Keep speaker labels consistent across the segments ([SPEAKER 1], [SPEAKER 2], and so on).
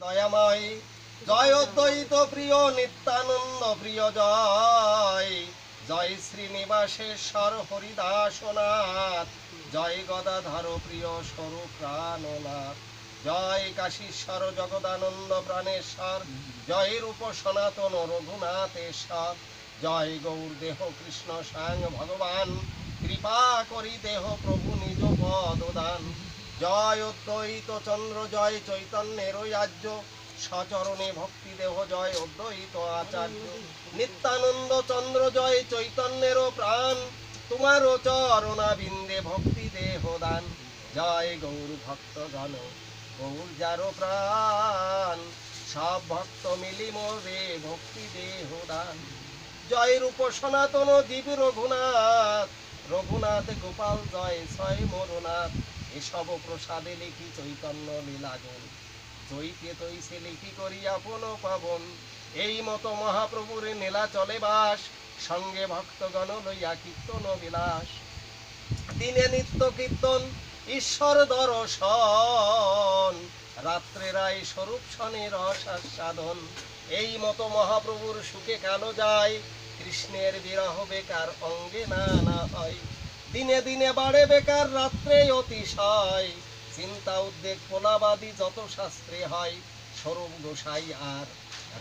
[SPEAKER 1] দয়াময়। জয় অদ্বৈত প্রিয় নিত্যানন্দ প্রিয় জয় জয় শ্রীনিবাসেশ্বর হরিদাসনাথ। জয় গদাধর প্রিয় স্বরূপ প্রাণনাথ। জয় কাশীশ্বর জগদানন্দ প্রাণেশ্বর। জয় রূপ সনাতন রঘুনাথেশ্বর। জয় গৌর দেহ কৃষ্ণ সাং ভগবান। কৃপা করি দেহ প্রভু নিজ পদদান জয় অদ্বৈত চন্দ্র, জয় চৈতন্যের রাজ্য সচরণে ভক্তি দেহ জয় অদ্বৈত আচার্য। নিত্যানন্দ চন্দ্র, জয় চৈতন্যের প্রাণ। তোমারও চরণা বিন্দে ভক্তি দেহ দান। জয় গৌর ভক্ত গণ গৌর যারো প্রাণ। সব ভক্ত মিলি মোরে ভক্তি দেহ দান। জয় রূপ সনাতন জীব রঘুনাথ। রঘুনাথ গোপাল জয় ছয় মরুনাথ। এসব প্রসাদে লিখি চৈতন্য লীলাগুণ। জয়কে তৈসে লিখি করি আপন পাবন। এই মতো মহাপ্রভুর নীলা চলে বাস, সঙ্গে ভক্তগণ লইয়া কীর্তন বিলাস। দিনে নিত্য কীর্তন, ঈশ্বর দর্শন। রাত্রে রায় স্বরূপ শনি রসাস্বাদন এই মতো মহাপ্রভুর সুখে কালো যায়? কৃষ্ণের বিরহ বেকার অঙ্গে না না হয়। দিনে দিনে বাড়ে বেকার রাত্রে অতিশয়। চিন্তা উদ্বেগ পোলাবাদী যত শাস্ত্রে হয় স্বরূপ গোসাই আর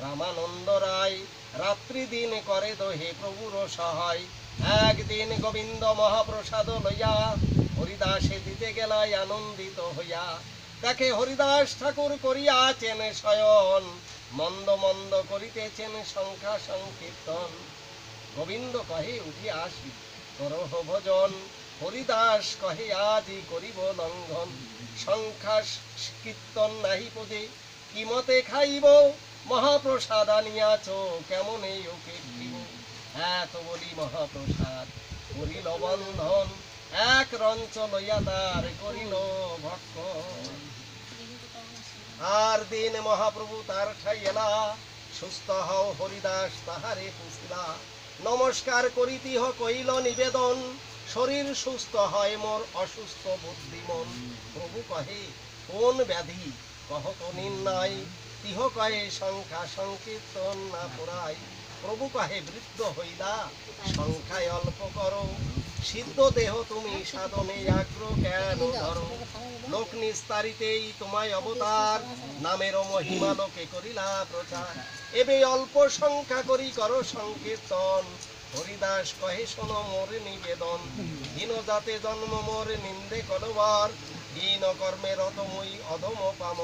[SPEAKER 1] রামানন্দ রায়। রাত্রি দিন করে দোহে প্রভুর সহায় একদিন গোবিন্দ মহাপ্রসাদ লইয়া হরিদাসে দিতে গেলায় আনন্দিত হইয়া। দেখে হরিদাস ঠাকুর করিয়াছেন শয়ন। মন্দ মন্দ করিতেছেন সংখ্যা সংকীর্তন। গোবিন্দ কহে, উঠি আসি করহ হরিদাস কহে, আজি করিব লঙ্ঘন। সংখ্যা কীর্তন নাহি পদে কিমতে খাইব? মহাপ্রসাদ আনিয়াছ, কেমন এই ওকে দিব? এত বলি মহাপ্রসাদ করিল বন্ধন, এক রঞ্চ লইয়া তার করিল ভক্ষণ। আর দিন মহাপ্রভু তার ঠাইয়েলা সুস্থ হও হরিদাস তাহারে পুষিলা। নমস্কার করিতিহ কইল নিবেদন, শরীর সুস্থ হয় মোর অসুস্থ বুদ্ধি মন। প্রভু কহে, কোন ব্যাধি? কহত নির্ণয় তিহ কহে সংখ্যা সংকীর্তন না পুরাই প্রভু কহে, বৃদ্ধ হইলা সংখ্যায় অল্প করো। সিদ্ধ দেহ তুমি সাধনে আগ্রহ কেন ধরো? লোক নিস্তারিতেই তোমায় অবতার, নামের মহিমা লোকে করিলা প্রচার। এবে অল্প সংখ্যা করি, করো সংকীর্তন। হরিদাস কহে, শোনো মোর নিবেদন। হীন জাতে জন্ম, মোর নিন্দে করবার হীন কর্মে রতময়ী অধম পাম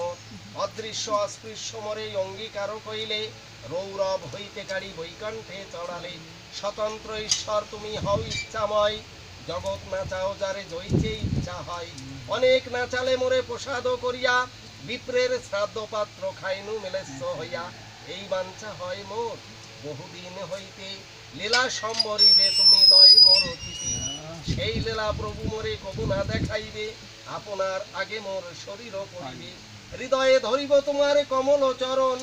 [SPEAKER 1] অদৃশ্য অস্পৃশ্য মরে অঙ্গীকার কইলে। রৌরব হইতে কাড়ি বৈকণ্ঠে চড়ালে। স্বতন্ত্র ঈশ্বর, তুমি হও ইচ্ছাময়। জগৎ নাচাও যারে জইছে ইচ্ছা হয়। অনেক নাচালে মোরে প্রসাদ করিয়া, বিপ্রের শ্রাদ্ধ পাত্র খাইনু মেলেস্য হইয়া। এই বাঞ্ছা হয় মোর, বহুদিন হইতে লীলা সম্বরিবে তুমি লয় মোর অতিথি। সেই লীলা প্রভু মোরে কবু না দেখাইবে, আপনার আগে মোর শরীর করিবে। হৃদয়ে ধরিব তোমার কমল চরণ,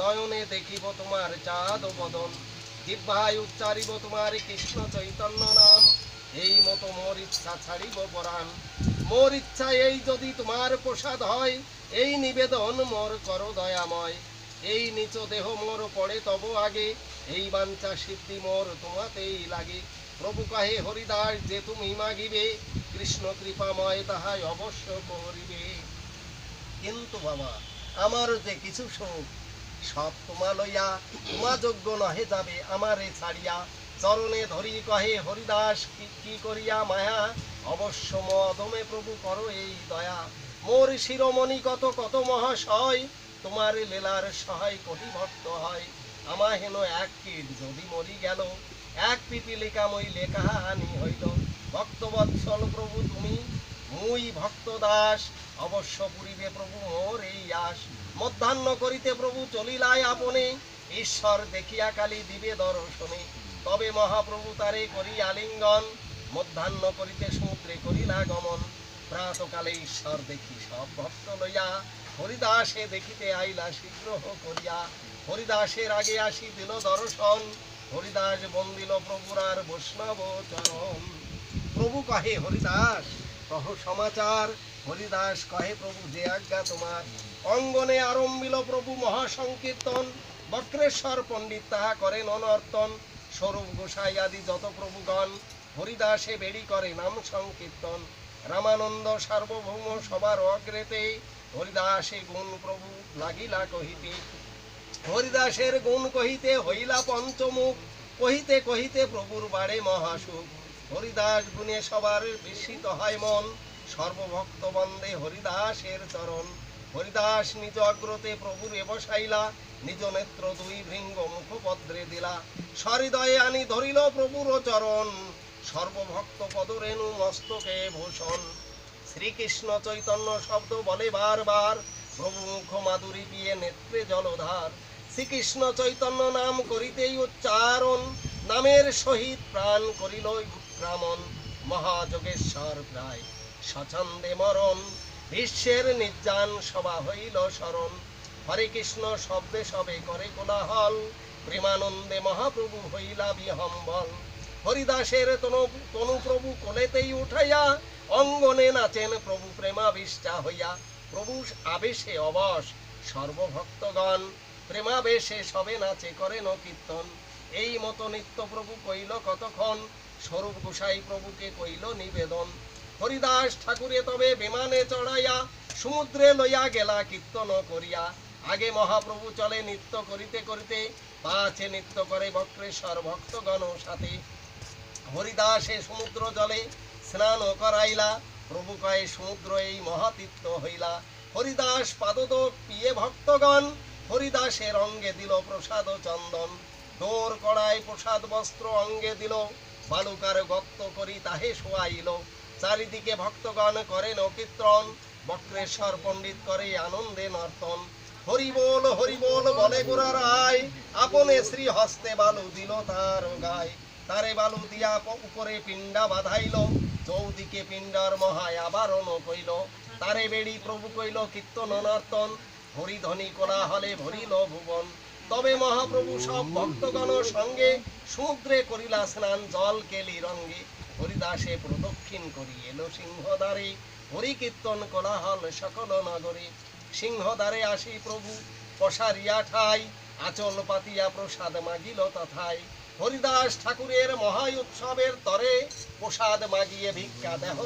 [SPEAKER 1] নয়নে দেখিব তোমার চাঁদ বদন জিহ্বায় উচ্চারিব তোমার কৃষ্ণ চৈতন্য নাম, এই মতো মোর ইচ্ছা ছাড়িব পরাণ। মোর ইচ্ছা এই যদি তোমার প্রসাদ হয়, এই নিবেদন মোর কর দয়াময়। এই নিচ দেহ মোর পড়ে তব আগে, এই বাঞ্ছা সিদ্ধি মোর তোমাতেই লাগে। প্রভু কাহে হরিদাস, যে তুমি মাগিবে, কৃষ্ণ কৃপাময় তাহাই অবশ্য করিবে। কিন্তু বাবা, আমার যে কিছু সুখ, সব তোমা লইয়া, তোমা যোগ্য নহে যাবে আমারে ছাড়িয়া। চরণে ধরি কহে হরিদাস কি করিয়া মায়া? অবশ্য মদমে প্রভু করো এই দয়া। মোর শিরোমণি কত কত মহাশয়, তোমার লীলার সহায় কোটি ভক্ত হয়। আমা হেন এক কীট যদি মরি গেল, এক পিপিলিকা মই লেখা হানি হইল। ভক্তবৎসল প্রভু তুমি, মুই ভক্ত দাস, অবশ্য পুরিবে প্রভু মোর এই আস মধ্যাহ্ন করিতে প্রভু চলিলাই আপনে, ঈশ্বর দেখিয়া কালী দিবে দর্শনে। তবে মহাপ্রভু তারে করি আলিঙ্গন মধ্যাহ্ন করিতে সমুদ্রে করিলা গমন। প্রাতকালে ঈশ্বর দেখি সব ভক্ত লইয়া, হরিদাসে দেখিতে আইলা শীঘ্র করিয়া। হরিদাসের আগে আসি দিল দর্শন, হরিদাস বন্দিল প্রভুর আর বৈষ্ণব চরণ। প্রভু কহে, হরিদাস, কহ সমাচার। হরিদাস কহে, প্রভু, যে আজ্ঞা তোমার। অঙ্গনে আরম্ভিল প্রভু মহাসংকীর্তন। বক্রেশ্বর পণ্ডিত তাহা করেন অনর্তন। স্বরূপ গোসাই আদি যত প্রভুগণ। হরিদাসে বেড়ি করে নাম সংকীর্তন। রামানন্দ সার্বভৌম সবার অগ্রেতে হরিদাসে গুণ প্রভু লাগিলা কহিতে। হরিদাসের গুণ কহিতে হইলা পঞ্চমুখ, কহিতে কহিতে প্রভুর বাড়ে মহাসুখ। হরিদাস গুণে সবার বিস্মিত হয় মন, সর্বভক্ত বন্দে হরিদাসের চরণ। হরিদাস নিজ অগ্রতে প্রভুর এবসাইলা নিজ নেত্র দুই ভৃঙ্গ মুখপদ্রে দিলা। সহৃদয়ে আনি ধরিল প্রভুর চরণ। সর্বভক্ত পদরেণু মস্তকে ভূষণ। শ্রীকৃষ্ণ চৈতন্য শব্দ বলে বারবার। প্রভু মুখ মাধুরী পিয়ে নেত্রে জলধার। শ্রীকৃষ্ণ চৈতন্য নাম করিতেই উচ্চারণ। নামের সহিত প্রাণ করিল উৎক্রামণ মহাযোগেশ্বর প্রায় স্বচ্ছন্দে মরণ। বিশ্বের নির্যান সভা হইল স্মরণ। হরে কৃষ্ণ শব্দে সবে করে কোলাহল। প্রেমানন্দে মহাপ্রভু হইলা বিহম্বল। হরিদাসের তনু তনু প্রভু কোলেতেই উঠাইয়া অঙ্গনে নাচেন প্রভু প্রেমাবিষ্টা হইয়া। প্রভু আবেশে অবশ, সর্বভক্তগণ প্রেমাবেশে সবে নাচে করেন কীর্তন। এই মতো নিত্য প্রভু কইল কতক্ষণ, স্বরূপ গোসাই প্রভুকে কইল নিবেদন। হরিদাস ঠাকুরে তবে বিমানে চড়াইয়া সমুদ্রে লইয়া গেলা কীর্তন করিয়া। আগে মহাপ্রভু চলে নৃত্য করিতে করিতে পাছে নৃত্য করে বক্রেশ্বর ভক্তগণ সাথে। হরিদাসে সমুদ্র জলে স্নান করাইলা প্রভু কয়ে সমুদ্র এই মহাতীর্থ হইলা। হরিদাস পাদত পিয়ে ভক্তগণ হরিদাসের অঙ্গে দিল প্রসাদ চন্দন। দোর কড়ায় প্রসাদ বস্ত্র অঙ্গে দিল, বালুকার গত্ত করি তাহে শোয়াইল। চারিদিকে ভক্তগণ করেন কীর্তন, বক্রেশ্বর পণ্ডিত করে আনন্দে নর্তন। হরিবোল হরিবোল বলে গোরা রায়, আপনে শ্রী হস্তে বালু দিল তার গায়। তারে বালু দিয়া উপরে পিণ্ডা বাঁধাইল, চৌদিকে পিণ্ডার মহায় আবারণ কইল। তারে বেড়ি প্রভু কইল, কীর্তন নর্তন হরিধ্বনি কোলাহলে ভরিল ভুবন। তবে মহাপ্রভু সব ভক্তগণ সঙ্গে সমুদ্রে করিলা স্নান, জল, কেলি, রঙ্গে। হরিদাসে প্রদক্ষিণ করি, এলো সিংহদ্বারে। হরি কীর্তন কোলাহল সকল নগরে। সিংহদ্বারে আসি প্রভু, পশারিয়া ঠাই, আচল পাতিয়া প্রসাদ মাগিল তথায়। হরিদাস ঠাকুরের মহাই উৎসবের তরে প্রসাদ মাগিয়ে ভিক্ষা দেহ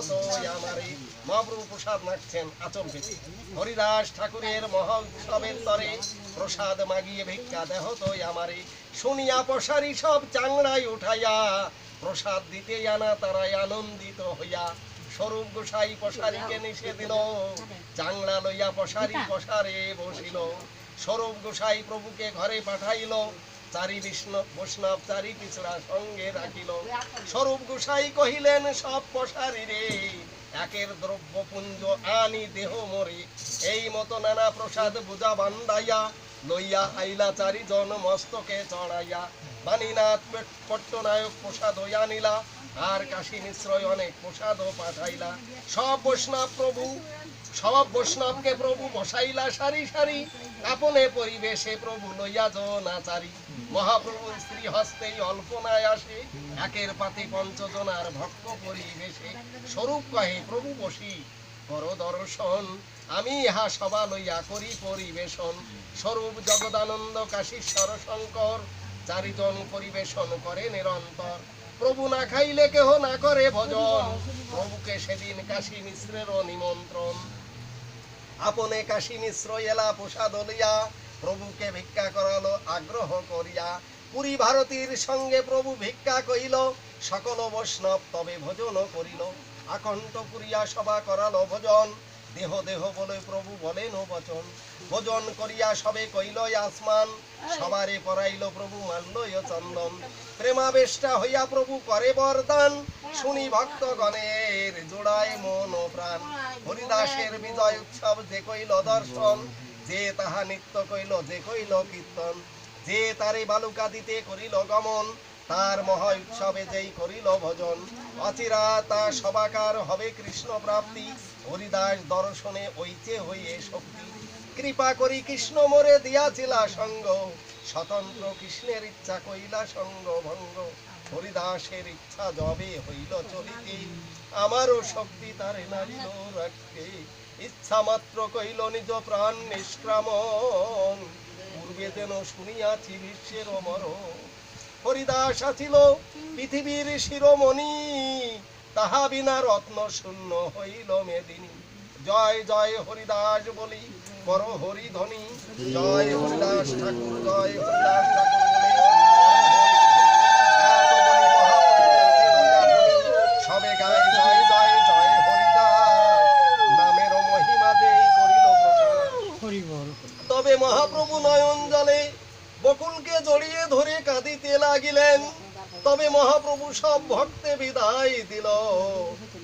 [SPEAKER 1] আমারে। মহাপ্রভু প্রসাদ মাগছেন আচল পেতে। হরিদাস ঠাকুরের মহা উৎসবের তরে প্রসাদ মাগিয়ে ভিক্ষা দেহ তো আমারে। শুনিয়া পশারি সব চাংড়ায় উঠাইয়া প্রসাদ দিতে আনা তারাই আনন্দিত হইয়া। স্বরূপ গোসাই পশারিকে নিষে দিল চাংলা লইয়া পশারি পশারে বসিল। স্বরূপ গোসাই প্রভুকে ঘরে পাঠাইল চারি বিষ্ণু, বৈষ্ণব চারি পিছড়া সঙ্গে রাখিল স্বরূপ গোসাই কহিলেন, সব পশারি রে, একের দ্রব্য পুঞ্জ আনি দেহ মরে। এই মতো নানা প্রসাদ বুঝা বান্দাইয়া, লইয়া আইলা চারিজন মস্তকে চড়াইয়া। বাণীনাথ পট্টনায়ক প্রসাদ আনিলা, আর কাশী মিশ্রয় অনেক প্রসাদও পাঠাইলা। সব বৈষ্ণব প্রভু সব বৈষ্ণবকে প্রভু বসাইলা সারি সারি, আপনে পরিবেশে প্রভু লইয়া নাচারি। মহাপ্রভু স্ত্রী হস্তেই অল্পনায় আসে, একের পাতে পঞ্চজনার ভক্ত পরিবেশে। স্বরূপ কহে, প্রভু বসি, কর দর্শন, আমি ইহা সভা লইয়া করি পরিবেশন। স্বরূপ জগদানন্দ কাশীশ্বর শঙ্কর, চারিজন পরিবেশন করে নিরন্তর। প্রভু না খাইলে কেহ না করে ভজন, প্রভুকে সেদিন কাশী মিশ্রেরও নিমন্ত্রণ। আপনে কাশী মিশ্র এলা পোষা দলিয়া প্রভুকে ভিক্ষা করালো, আগ্রহ করিয়া। পুরী ভারতীর সঙ্গে প্রভু ভিক্ষা কইল সকল বৈষ্ণব তবে ভোজন করিল। আকণ্ঠ পুরিয়া সভা করালো ভোজন। দেহ দেহ বলে প্রভু বলেন বচন। ভোজন করিয়া সবে কইল আসমান। সবারে পরাইল প্রভু মাল্য চন্দন। প্রেমাবেশটা হইয়া প্রভু করে বরদান। শুনি ভক্তগণের জোড়ায় মন ও প্রাণ। হরিদাসের বিজয় উৎসব যে কইল দর্শন, যে তাহা নিত্য কইল, যে কইল কীর্তন। যে তারে বালুকা দিতে করিল গমন তার মহা উৎসবে যেই করিল ভজন, অচিরা তা সবাকার হবে কৃষ্ণ প্রাপ্তি। হরিদাস দর্শনে ঐচে হইয়ে শক্তি। কৃপা করি কৃষ্ণ মোরে দিয়াছিলা সঙ্গ। স্বতন্ত্র কৃষ্ণের ইচ্ছা কইলা সঙ্গ ভঙ্গ। হরিদাসের ইচ্ছা জবে হইল চলিতে। আমারও শক্তি তারে নারিল রাখতে। ইচ্ছা মাত্র কইল নিজ প্রাণ নিষ্ক্রামন পূর্বে যেন শুনিয়াছি বিশ্বের অমর হরিদাস আছিল পৃথিবীর শিরোমণি, তাহা বিনা রত্ন শূন্য হইল মেদিনী। জয় জয় হরিদাস বলি বড় হরিধ্বনি। জয় হরিদাস ঠাকুর, জয় হরিদাস ঠাকুর বলি এত বলি মহাপ্রভু সবে গায় জয় জয় জয় হরিদাস নামের মহিমা দেই করিল প্রকাশ তবে মহাপ্রভু নয়ন জলে বকুলকে জড়িয়ে ধরে লাগিলেন তবে মহাপ্রভু সব ভক্তে বিদায় দিল।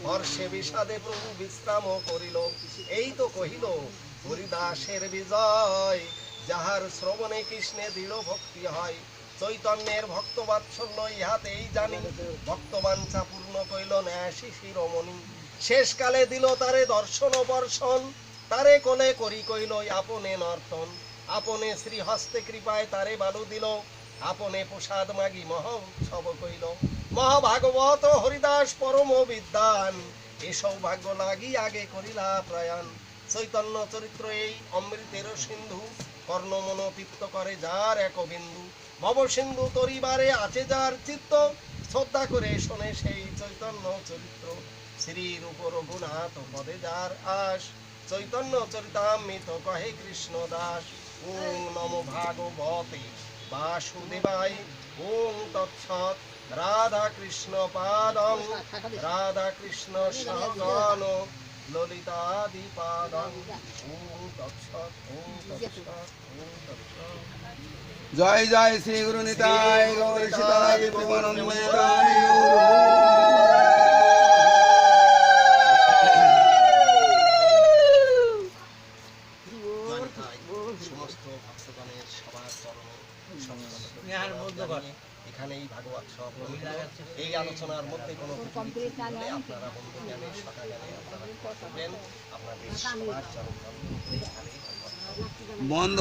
[SPEAKER 1] হর্ষে বিষাদে প্রভু বিশ্রাম করিল। এই তো কহিল, হরিদাসের বিজয়, যাহার শ্রবণে কৃষ্ণে দৃঢ় ভক্তি হয়। চৈতন্যের ভক্ত বাৎসল্য ইহাতেই জানি, ভক্তবাঞ্ছা পূর্ণ কইল ন্যাসী শিরোমণি শেষকালে দিল তারে দর্শন বর্ষণ, তারে কোলে করি কইল আপনে নর্তন, আপনে শ্রী হস্তে কৃপায় তারে বালু দিল। আপনে প্রসাদ মাগি মহ উৎসব কইল। মহাভাগবত হরিদাস পরম বিদ্যান এ সৌভাগ্য লাগি আগে করিলা প্রয়াণ। চৈতন্য চরিত্র এই অমৃতের সিন্ধু কর্ণমন তৃপ্ত করে যার এক বিন্দু। ভব সিন্ধু তরিবারে আছে যার চিত্ত, শ্রদ্ধা করে শোনে সেই চৈতন্য চরিত্র। শ্রীর উপর গুণাত পদে যার আস চৈতন্য চরিতামৃত কহে কৃষ্ণ দাস। ওং নম ভাগবতে বাসুদেবায় ওং তৎসৎ। রাধা কৃষ্ণ পাদং রাধা কৃষ্ণ সগণ ললিতাদি পাদং ওং তৎসৎ ওং তৎসৎ ওং তৎসৎ।
[SPEAKER 2] জয় জয় শ্রী গুরু নিতাই গৌর সীতাই প্রেমানন্দ নিতাই
[SPEAKER 1] জয়নিতাই সমস্ত ভক্তগণের সবার চরণে সম্মানিত জানিয়ে এখানেই ভাগবত সমাপন হলো। এই আলোচনার মধ্যে কোনো ত্রুটি বিচ্যুতি হলে আপনারা বন্ধু জ্ঞানে সকা জ্ঞানে আপনারা করবেন আপনাদের সবার সমাপন।
[SPEAKER 2] বন্ধ